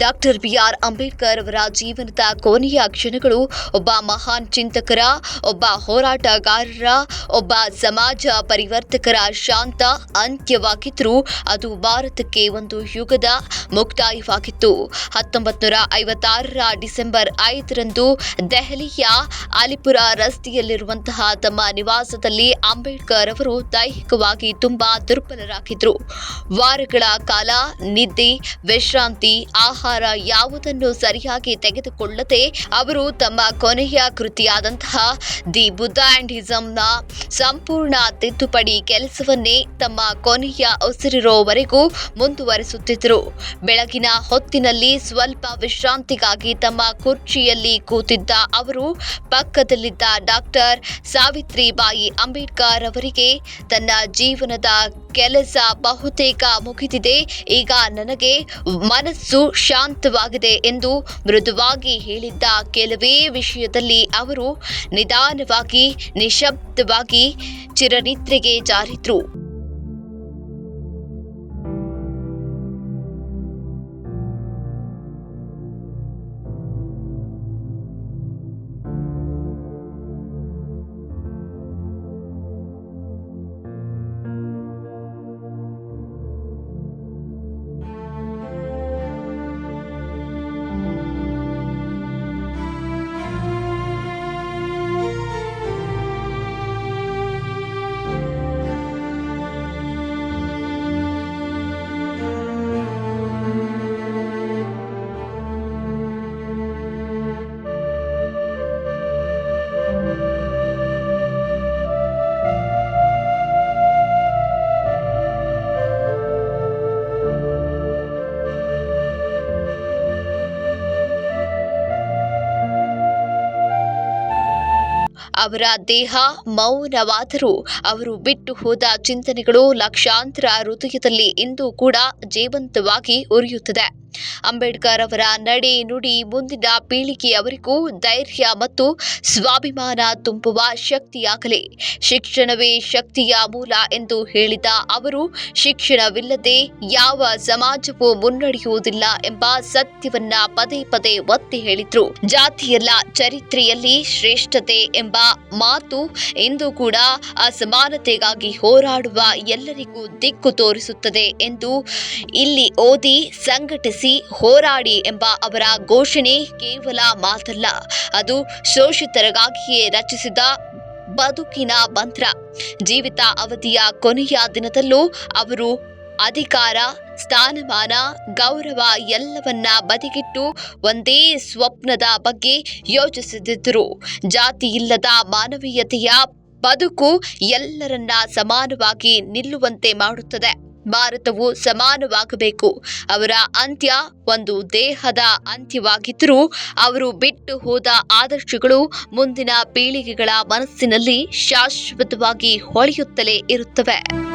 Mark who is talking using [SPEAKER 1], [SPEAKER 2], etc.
[SPEAKER 1] Doctor B R Ambedkar ಅವರ ಜೀವನದ ಕೊನೆಯ ಕ್ಷಣಗಳು. ಒಬ್ಬ ಮಹಾನ್ ಚಿಂತಕರ, ಒಬ್ಬ ಹೋರಾಟಗಾರರ, ಒಬ್ಬ ಸಮಾಜ ಪರಿವರ್ತಕರ ಶಾಂತ, ಅಂತ್ಯವಾಗಿದ್ದರೂ ಅದು ಭಾರತಕ್ಕೆ ಒಂದು ಯುಗದ ಮುಕ್ತಾಯವಾಗಿತ್ತು. ಹತ್ತೊಂಬತ್ತು ನೂರ ಐವತ್ತಾರರ ಡಿಸೆಂಬರ್ ಐದರಂದು ದೆಹಲಿಯ ಅಲಿಪುರ ರಸ್ತೆಯಲ್ಲಿರುವಂತಹ ತಮ್ಮ ನಿವಾಸದಲ್ಲಿ ಅಂಬೇಡ್ಕರ್ ಅವರು ದೈಹಿಕವಾಗಿ ತುಂಬಾ ದುರ್ಬಲರಾಗಿದ್ದರು ವಾರಗಳ ಕಾಲ ನಿದ್ದೆ, ವಿಶ್ರಾಂತಿ, ಆಹಾರ ಯಾವುದನ್ನು ಸರಿಯಾಗಿ ತೆಗೆದುಕೊಳ್ಳದೆ ಅವರು ತಮ್ಮ ಕೊನೆಯ ಕೃತಿಯಾದಂತಹ ದಿ ಬುದ್ಧ ಆ್ಯಂಡ್ ಹಿಸಮ್ನ ಸಂಪೂರ್ಣ ತಿದ್ದುಪಡಿ ಕೆಲಸವನ್ನೇ ತಮ್ಮ ಕೊನೆಯ ಉಸಿರಿರೋವರೆಗೂ ಮುಂದುವರಿಸುತ್ತಿದ್ದರು. ಬೆಳಗಿನ ಹೊತ್ತಿನಲ್ಲಿ ಸ್ವಲ್ಪ ವಿಶ್ರಾಂತಿಗಾಗಿ ತಮ್ಮ ಕುರ್ಚಿಯಲ್ಲಿ ಕೂತಿದ್ದ ಅವರು ಪಕ್ಕದಲ್ಲಿದ್ದ ಡಾಕ್ಟರ್ ಸಾವಿತ್ರಿಬಾಯಿ ಅಂಬೇಡ್ಕರ್ ಅವರಿಗೆ ತನ್ನ ಜೀವನದ ಕೆಲಸ ಬಹುತೇಕ ಮುಗಿದಿದೆ. ಈಗ ನನಗೆ ಮನಸ್ಸು ಶಾಂತವಾಗಿದೆ ಎಂದು ಮೃದುವಾಗಿ ಹೇಳಿದ್ದ ಕೆಲವೇ ವಿಷಯದಲ್ಲಿ ಅವರು ನಿಧಾನವಾಗಿ, ನಿಶಬ್ದವಾಗಿ ಚಿರನಿದ್ರೆಗೆ ಜಾರಿದ್ರು. ಅವರ ದೇಹ ಮೌನವಾದರೂ ಅವರು ಬಿಟ್ಟು ಹೋದ ಚಿಂತನೆಗಳು ಲಕ್ಷಾಂತರ ಹೃದಯದಲ್ಲಿ ಇಂದು ಕೂಡ ಜೀವಂತವಾಗಿ ಉರಿಯುತ್ತದೆ. ಅಂಬೇಡ್ಕರ್ ಅವರ ನಡೆ ನುಡಿ ಮುಂದಿನ ಪೀಳಿಗೆಯವರಿಗೂ ಧೈರ್ಯ ಮತ್ತು ಸ್ವಾಭಿಮಾನ ತುಂಬುವ ಶಕ್ತಿಯಾಗಲಿ. ಶಿಕ್ಷಣವೇ ಶಕ್ತಿಯ ಮೂಲ ಎಂದು ಹೇಳಿದ ಅವರು, ಶಿಕ್ಷಣವಿಲ್ಲದೆ ಯಾವ ಸಮಾಜವೂ ಮುನ್ನಡೆಯುವುದಿಲ್ಲ ಎಂಬ ಸತ್ಯವನ್ನ ಪದೇ ಪದೇ ಒತ್ತಿ ಹೇಳಿದ್ರು. ಜಾತಿಯಲ್ಲ, ಚರಿತ್ರೆಯಲ್ಲಿ ಶ್ರೇಷ್ಠತೆ ಎಂಬ ಮಾತು ಇಂದು ಕೂಡ ಅಸಮಾನತೆಗಾಗಿ ಹೋರಾಡುವ ಎಲ್ಲರಿಗೂ ದಿಕ್ಕು ತೋರಿಸುತ್ತದೆ ಎಂದು ಇಲ್ಲಿ ಓದಿ ಸಂಘಟಿಸಿ ಹೋರಾಡಿ ಎಂಬ ಅವರ ಘೋಷಣೆ ಕೇವಲ ಮಾತಲ್ಲ, ಅದು ಶೋಷಿತರಿಗಾಗಿಯೇ ರಚಿಸಿದ ಬದುಕಿನ ಮಂತ್ರ. ಜೀವಿತ ಅವಧಿಯ ಕೊನೆಯ ದಿನದಲ್ಲೂ ಅವರು ಅಧಿಕಾರ ಸ್ಥಾನಮಾನ, ಗೌರವ ಎಲ್ಲವನ್ನ ಬದಿಗಿಟ್ಟು ಒಂದೇ ಸ್ವಪ್ನದ ಬಗ್ಗೆ ಯೋಚಿಸುತ್ತಿದ್ದರು ಜಾತಿ ಇಲ್ಲದ ಮಾನವೀಯತೆಯ ಬದುಕು ಎಲ್ಲರನ್ನ ಸಮಾನವಾಗಿ ನಿಲ್ಲುವಂತೆ ಮಾಡುತ್ತದೆ. ಭಾರತವು ಸಮಾನವಾಗಬೇಕು. ಅವರ ಅಂತ್ಯ ಒಂದು ದೇಹದ ಅಂತ್ಯವಾಗಿದ್ದರೂ ಅವರು ಬಿಟ್ಟು ಹೋದ ಆದರ್ಶಗಳು ಮುಂದಿನ ಪೀಳಿಗೆಗಳ ಮನಸ್ಸಿನಲ್ಲಿ ಶಾಶ್ವತವಾಗಿ ಹೊಳೆಯುತ್ತಲೇ ಇರುತ್ತವೆ.